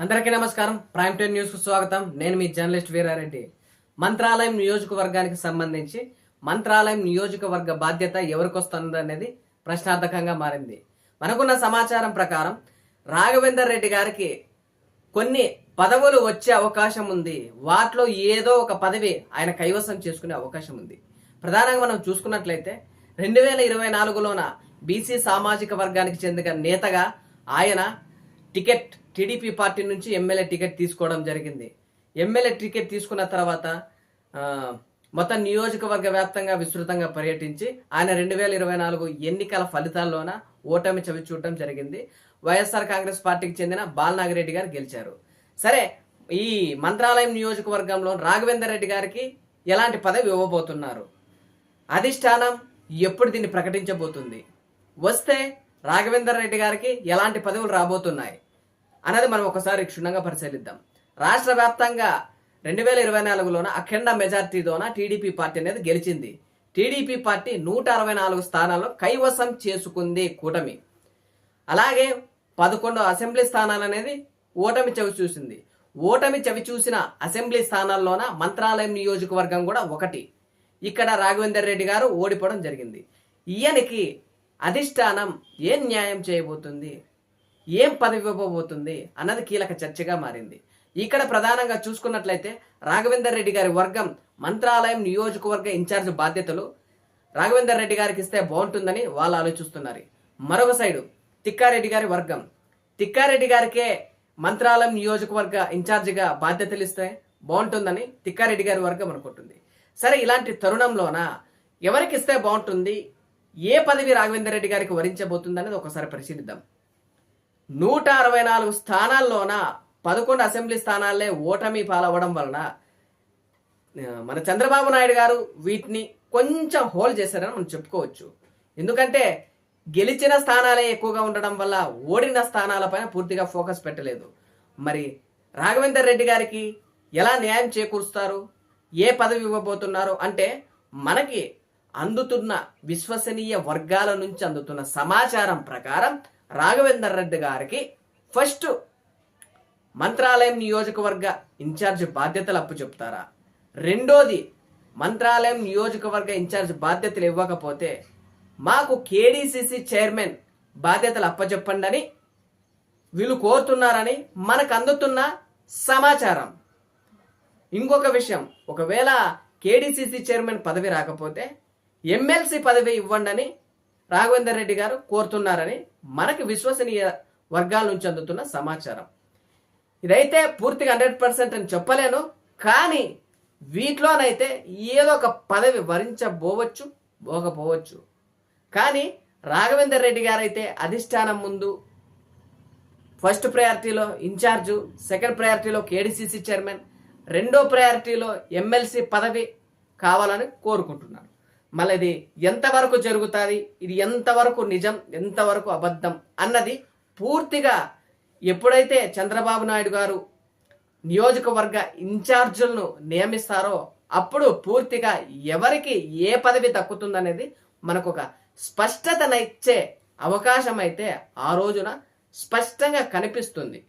అందరికీ నమస్కారం. Prime time న్యూస్కు స్వాగతం. నేను మీ జర్నలిస్ట్ వీరారెడ్డి. మంత్రాలయం నియోజకవర్గానికి సంబంధించి మంత్రాలయం నియోజకవర్గ బాధ్యత ఎవరికి వస్తుంది అనేది ప్రశ్నార్థకంగా మారింది. మనకున్న సమాచారం ప్రకారం రాఘవేందర్ రెడ్డి గారికి కొన్ని పదవులు వచ్చే అవకాశం ఉంది. వాటిలో ఏదో ఒక పదవి ఆయన కైవసం చేసుకునే అవకాశం ఉంది. ప్రధానంగా మనం చూసుకున్నట్లయితే రెండు వేల ఇరవై నాలుగులోన బీసీ సామాజిక వర్గానికి చెందిన నేతగా ఆయన టికెట్ టీడీపీ పార్టీ నుంచి ఎమ్మెల్యే టికెట్ తీసుకోవడం జరిగింది. ఎమ్మెల్యే టికెట్ తీసుకున్న తర్వాత మొత్తం నియోజకవర్గ వ్యాప్తంగా విస్తృతంగా పర్యటించి ఆయన రెండు వేల ఇరవై నాలుగు ఎన్నికల ఫలితాల్లోన ఓటమి చవి చూడటం జరిగింది. వైఎస్ఆర్ కాంగ్రెస్ పార్టీకి చెందిన బాలనాగిరెడ్డి గారు గెలిచారు. సరే ఈ మంత్రాలయం నియోజకవర్గంలో రాఘవేందర్ రెడ్డి గారికి ఎలాంటి పదవి ఇవ్వబోతున్నారు? అధిష్టానం ఎప్పుడు దీన్ని ప్రకటించబోతుంది? వస్తే రాఘవేందర్ రెడ్డి గారికి ఎలాంటి పదవులు రాబోతున్నాయి? అన్నది మనం ఒకసారి క్షుణ్ణంగా పరిశీలిద్దాం. రాష్ట్ర వ్యాప్తంగా రెండు వేల ఇరవై నాలుగులోన అఖండ మెజార్టీతోన టీడీపీ పార్టీ అనేది గెలిచింది. టీడీపీ పార్టీ నూట అరవై నాలుగు స్థానాల్లో కైవసం చేసుకుంది కూటమి. అలాగే పదకొండు అసెంబ్లీ స్థానాలు అనేది ఓటమి చవి చూసింది. ఓటమి చవి చూసిన అసెంబ్లీ స్థానాల్లోన మంత్రాలయం నియోజకవర్గం కూడా ఒకటి. ఇక్కడ రాఘవేందర్ రెడ్డి గారు ఓడిపోవడం జరిగింది. ఈయనకి అధిష్టానం ఏం న్యాయం చేయబోతుంది? ఏం పదవి ఇవ్వబోతుంది అన్నది కీలక చర్చగా మారింది. ఇక్కడ ప్రధానంగా చూసుకున్నట్లయితే రాఘవేందర్ రెడ్డి గారి వర్గం మంత్రాలయం నియోజకవర్గ ఇన్ఛార్జ్ బాధ్యతలు రాఘవేందర్ రెడ్డి గారికి ఇస్తే బాగుంటుందని వాళ్ళు ఆలోచిస్తున్నారు. మరొక సైడు తిక్కారెడ్డి గారి వర్గం. తిక్కారెడ్డి గారికే మంత్రాలయం నియోజకవర్గ ఇన్ఛార్జిగా బాధ్యతలు ఇస్తే బాగుంటుందని తిక్కారెడ్డి గారి వర్గం అనుకుంటుంది. సరే ఇలాంటి తరుణంలోన ఎవరికి ఇస్తే బాగుంటుంది? ఏ పదవి రాఘవేందర్ రెడ్డి గారికి వరించబోతుంది అనేది ఒకసారి పరిశీలిద్దాం. నూట అరవై నాలుగు స్థానాల్లోన పదకొండు అసెంబ్లీ స్థానాలే ఓటమి పాలవ్వడం వలన మన చంద్రబాబు నాయుడు గారు వీటిని కొంచెం హోల్డ్ చేశారని మనం చెప్పుకోవచ్చు. ఎందుకంటే గెలిచిన స్థానాలే ఎక్కువగా ఉండడం వల్ల ఓడిన స్థానాలపైన పూర్తిగా ఫోకస్ పెట్టలేదు. మరి రాఘవేందర్ రెడ్డి గారికి ఎలా న్యాయం చేకూరుస్తారు? ఏ పదవి ఇవ్వబోతున్నారు? అంటే మనకి అందుతున్న విశ్వసనీయ వర్గాల నుంచి అందుతున్న సమాచారం ప్రకారం రాఘవేందర్ రెడ్డి గారికి ఫస్ట్ మంత్రాలయం నియోజకవర్గ ఇన్ఛార్జ్ బాధ్యతలు అప్పు చెప్తారా? రెండోది మంత్రాలయం నియోజకవర్గ ఇన్ఛార్జ్ బాధ్యతలు ఇవ్వకపోతే మాకు కేడీసీసీ చైర్మన్ బాధ్యతలు అప్పచెప్పండి అని వీళ్ళు కోరుతున్నారని మనకు అందుతున్న సమాచారం. ఇంకొక విషయం ఒకవేళ కేడీసీసీ చైర్మన్ పదవి రాకపోతే ఎమ్మెల్సీ పదవి ఇవ్వండి అని రాఘవేందర్ రెడ్డి గారు కోరుతున్నారని మనకి విశ్వసనీయ వర్గాల నుంచి అందుతున్న సమాచారం. ఇదైతే పూర్తిగా హండ్రెడ్ పర్సెంట్ అని చెప్పలేను కానీ వీటిలోనైతే ఏదో ఒక పదవి వరించబోవచ్చు పోకపోవచ్చు. కానీ రాఘవేందర్ రెడ్డి గారైతే అధిష్టానం ముందు ఫస్ట్ ప్రయారిటీలో ఇన్ఛార్జు సెకండ్ ప్రయారిటీలో కేడీసీసీ చైర్మన్ రెండో ప్రయారిటీలో ఎమ్మెల్సీ పదవి కావాలని కోరుకుంటున్నాను. మళ్ళీ ఇది ఎంతవరకు జరుగుతుంది? ఇది ఎంతవరకు నిజం? ఎంతవరకు అబద్ధం? అన్నది పూర్తిగా ఎప్పుడైతే చంద్రబాబు నాయుడు గారు నియోజకవర్గ ఇన్ఛార్జులను నియమిస్తారో అప్పుడు పూర్తిగా ఎవరికి ఏ పదవి దక్కుతుందనేది మనకు ఒక స్పష్టతనిచ్చే అవకాశం అయితే ఆ రోజున స్పష్టంగా కనిపిస్తుంది.